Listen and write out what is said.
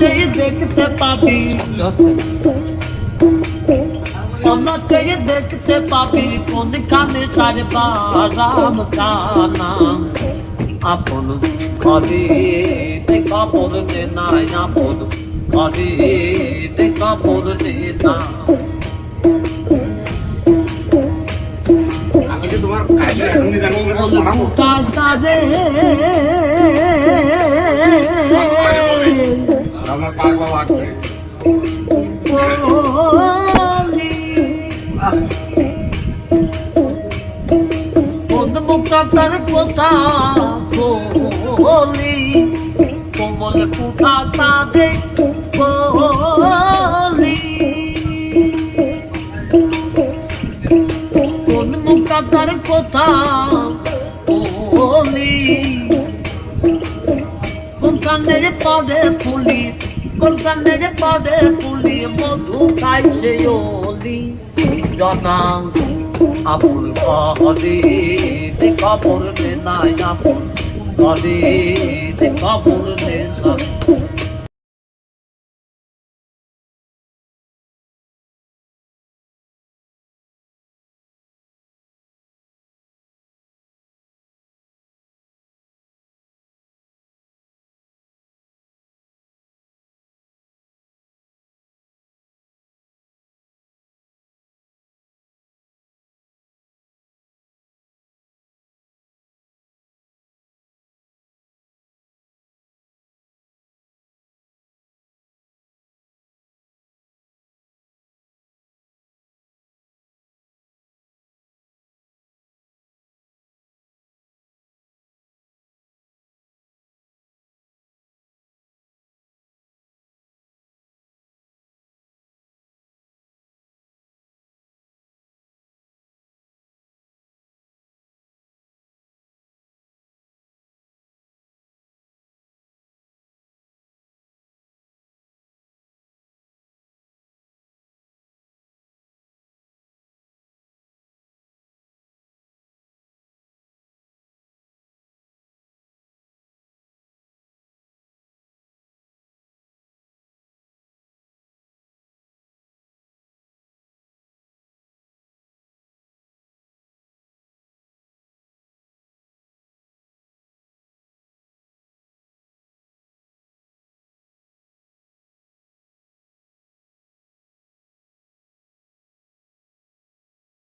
চেয়ে দেখতে পাবি সোনা চেয়ে দেখতে পাবি কোন কানে তার বারাম কানা আপন ঘরে দেখা পড়বে না আপন ঘরে দেখা পড়বে না আমি তোমার মুখাতার কথা বলি, কোমল কুঠা কোন কোন পদে ফুলি, কোন কানের পদে ফুলি, মধু খাইছে ওলি জনা আপন ঘরে দেখা পড়বে আপন পড়বে না